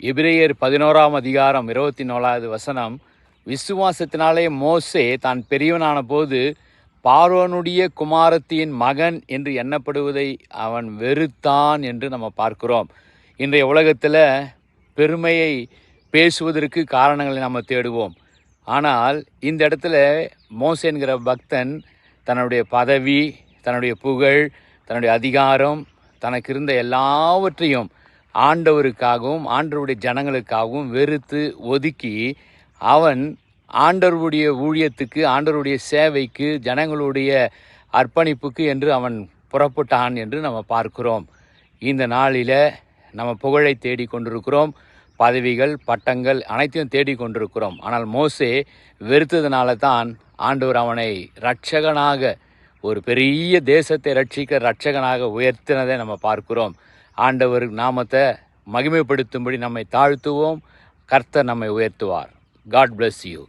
எபிரேயர் பதினோராம் அதிகாரம் இருபத்தி நாலாவது வசனம் விசுவாசத்தினாலே மோசே தான் பெரியவனான போது பார்வனுடைய குமாரத்தியின் மகன் என்று எண்ணப்படுவதை அவன் வெறுத்தான் என்று நம்ம பார்க்கிறோம். இன்றைய உலகத்தில் பெருமையை பேசுவதற்கு காரணங்களை நம்ம தேடுவோம். ஆனால் இந்த இடத்துல மோசே என்கிற பக்தன் தன்னுடைய பதவி தன்னுடைய புகழ் தன்னுடைய அதிகாரம் தனக்கு இருந்த எல்லாவற்றையும் ஆண்டவருக்காகவும் ஆண்டவருடைய ஜனங்களுக்காகவும் வெறுத்து ஒதுக்கி அவன் ஆண்டவருடைய ஊழியத்துக்கு ஆண்டவருடைய சேவைக்கு ஜனங்களுடைய அர்ப்பணிப்புக்கு என்று அவன் புறப்பட்டான் என்று நம்ம பார்க்கிறோம். இந்த நாளில் நம்ம புகழை தேடி கொண்டிருக்கிறோம். பதவிகள் பட்டங்கள் அனைத்தையும் தேடி கொண்டிருக்கிறோம். ஆனால் மோசே வெறுத்ததுனால தான் ஆண்டவர் அவனை ரட்சகனாக ஒரு பெரிய தேசத்தை ரட்சிக்க ரட்சகனாக உயர்த்தினதை நம்ம பார்க்கிறோம். ஆண்டவர் நாமத்தை மகிமைப்படுத்தும்படி நம்மை தாழ்த்துவோம். கர்த்தர் நம்மை உயர்த்துவார். God bless you